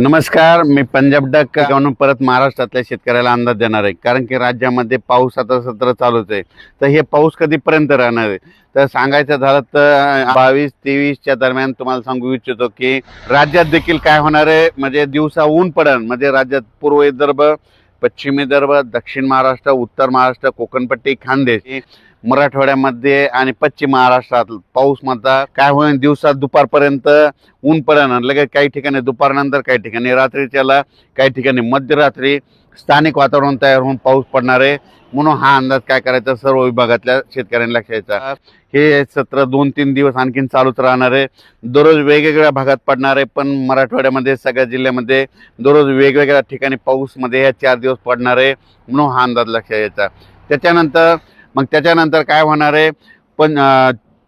नमस्कार मी पंजाब डक घेऊन परत महाराष्ट्रातल्या शेतकऱ्याला अंदाज देणार आहे. कारण की राज्यामध्ये पाऊस आता सत्र चालूच आहे. तर हे पाऊस कधीपर्यंत राहणार आहे? तर सांगायचं झालं तर बावीस तेवीसच्या दरम्यान तुम्हाला सांगू इच्छितो की राज्यात देखील काय होणार आहे? म्हणजे दिवसा ऊन पडन म्हणजे राज्यात पूर्व विदर्भ पश्चिम विदर्भ दक्षिण महाराष्ट्र उत्तर महाराष्ट्र कोकणपट्टी खानदेश मराठवाड्यामध्ये आणि पश्चिम महाराष्ट्रात पाऊस म्हणता काय होईल दिवसात दुपारपर्यंत ऊन पडन लगेच काही ठिकाणी दुपारनंतर काही ठिकाणी रात्रीच्याला काही ठिकाणी मध्यरात्री स्थानिक वातावरण तयार होऊन पाऊस पडणार आहे. म्हणून हा अंदाज काय करायचा? सर्व विभागातल्या शेतकऱ्यांनी लक्षात हे सत्र दोन तीन दिवस आणखीन चालूच राहणार आहे. दररोज वेगवेगळ्या भागात पडणार आहे पण मराठवाड्यामध्ये सगळ्या जिल्ह्यामध्ये दररोज वेगवेगळ्या ठिकाणी पाऊसमध्ये या चार दिवस पडणार आहे म्हणून हा अंदाज लक्षात यायचा. त्याच्यानंतर मग त्याच्यानंतर काय होणार आहे? पण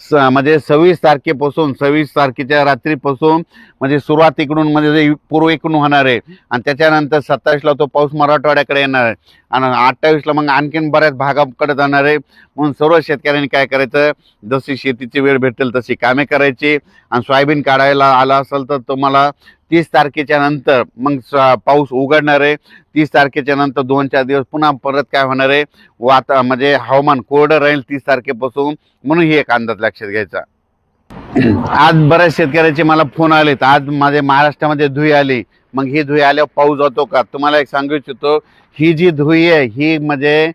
स म्हणजे सव्वीस तारखेपासून सव्वीस तारखेच्या रात्रीपासून म्हणजे सुरुवात इकडून म्हणजे पूर्व इकडून होणार आहे. आणि त्याच्यानंतर सत्तावीसला तो पाऊस मराठवाड्याकडे येणार आहे. आणि अठ्ठावीसला मग आणखीन बऱ्याच भागाकडे जाणार आहे. म्हणून सर्व शेतकऱ्यांनी काय करायचं? जशी शेतीची वेळ भेटेल तशी कामे करायची. आणि सोयाबीन काढायला आला असेल तर तुम्हाला तीस तारखेच्या नंतर मग स- पाऊस उघडणार आहे. तीस तारखेच्या नंतर दोन चार दिवस पुन्हा परत काय होणार आहे? वाता म्हणजे हवामान कोरडं राहील तीस तारखेपासून. म्हणून ही एक अंदाज लक्षात घ्यायचा. आज बऱ्याच शेतकऱ्याचे मला फोन आलेत. आज माझ्या महाराष्ट्रामध्ये धुई आली. मग ही धुई आल्यावर पाऊस जातो का? तुम्हाला एक सांगू इच्छितो ही जी धुई आहे ही म्हणजे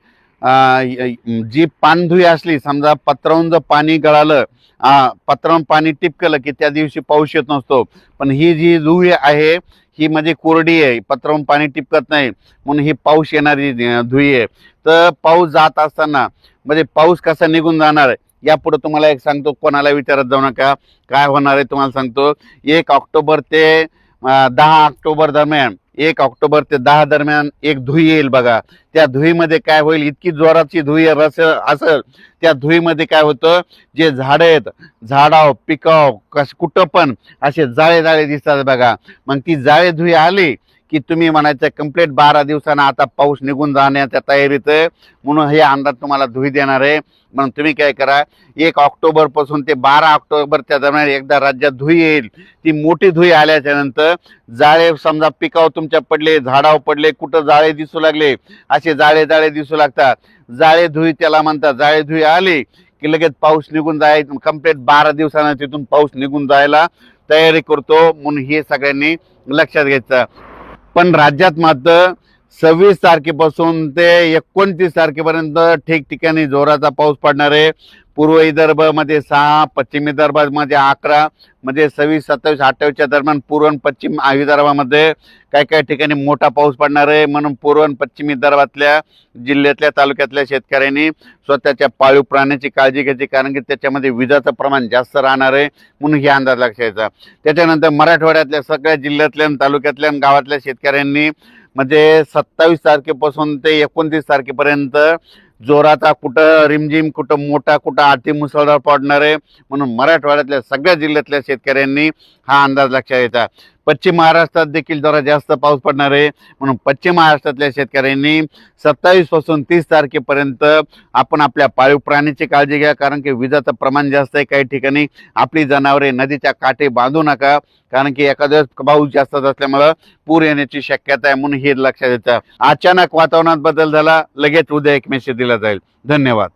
जी पानधुई असली समजा पत्रावून जर पाणी गळालं पत्रावून पाणी टिपकलं की त्या दिवशी पाऊस येत नसतो. पण ही जी धुई आहे ही म्हणजे कोरडी आहे पत्रावून पाणी टिपकत नाही म्हणून ही पाऊस येणारी धुई आहे. तर पाऊस जात असताना म्हणजे पाऊस कसा निघून जाणार आहे यापुढे तुम्हाला एक सांगतो कोणाला विचारत जाऊ नका. काय होणार आहे तुम्हाला सांगतो एक ऑक्टोबर ते दहा ऑक्टोबर दरम्यान एक ऑक्टोबर ते दहा दरम्यान एक धुई येईल बघा. त्या धुईमध्ये काय होईल? इतकी जोराची धुई रस असेल त्या धुईमध्ये काय होतं? जे झाडं आहेत झाडाव पिकाव कस कुठं पण असे जाळे जाळे दिसतात बघा. मग ती जाळे धुई आली की तुम्ही म्हणायचं कंप्लीट बारा दिवसानं आता पाऊस निघून जाण्याच्या तयारीत म्हणून हे अंदाज तुम्हाला धुई देणार आहे. म्हणून तुम्ही काय करा एक ऑक्टोबरपासून ते बारा ऑक्टोबरच्या दरम्यान एकदा राज्यात धुई येईल. ती मोठी धुई आल्याच्यानंतर जाळे समजा पिकावर तुमच्या पडले झाडावर पडले कुठं जाळे दिसू लागले असे जाळे जाळे दिसू लागतात. जाळे धुई त्याला म्हणतात जाळे धुई आली की लगेच पाऊस निघून जाय कंप्लीट बारा दिवसानं तिथून पाऊस निघून जायला तयारी करतो. म्हणून हे सगळ्यांनी लक्षात घ्यायचं. पण राज्यात मात्र सव्वीस तारखेपासून ते एकोणतीस तारखेपर्यंत ठिकठिकाणी जोराचा पाऊस पडणार आहे. पूर्व विदर्भामध्ये सहा पश्चिम विदर्भामध्ये अकरा म्हणजे सव्वीस सत्तावीस अठ्ठावीसच्या दरम्यान पूर्व पश्चिम विदर्भामध्ये काही काही ठिकाणी मोठा पाऊस पडणार आहे. म्हणून पूर्व पश्चिम विदर्भातल्या जिल्ह्यातल्या तालुक्यातल्या शेतकऱ्यांनी स्वतःच्या पाळीव प्राण्याची काळजी घ्यायची कारण की त्याच्यामध्ये विजाचं प्रमाण जास्त राहणार आहे. म्हणून हे अंदाज लक्षायचा त्याच्यानंतर मराठवाड्यातल्या सगळ्या जिल्ह्यातल्या तालुक्यातल्या गावातल्या शेतकऱ्यांनी म्हणजे सत्तावीस तारखेपासून ते एकोणतीस तारखेपर्यंत जोराचा कुठं रिमझिम कुठं मोठा कुठं अति मुसळधार पडणार आहे म्हणून मराठवाड्यातल्या सगळ्या जिल्ह्यातल्या शेतकऱ्यांनी हा अंदाज लक्षात घ्यायचा पश्चिम महाराष्ट्रात देखील जरा जास्त पाऊस पडणार आहे. म्हणून पश्चिम महाराष्ट्रातल्या शेतकऱ्यांनी सत्तावीसपासून तीस तारखेपर्यंत आपण आपल्या पाळीव प्राण्याची काळजी घ्या. कारण की विजाचं प्रमाण जास्त आहे काही ठिकाणी. आपली जनावरे नदीच्या काठी बांधू नका. कारण की एखाद्या पाऊस जास्त असल्यामुळं पूर येण्याची शक्यता आहे म्हणून हे लक्षात येतं. अचानक वातावरणात बदल झाला लगेच उद्या एक मेसेज दिला जाईल. धन्यवाद.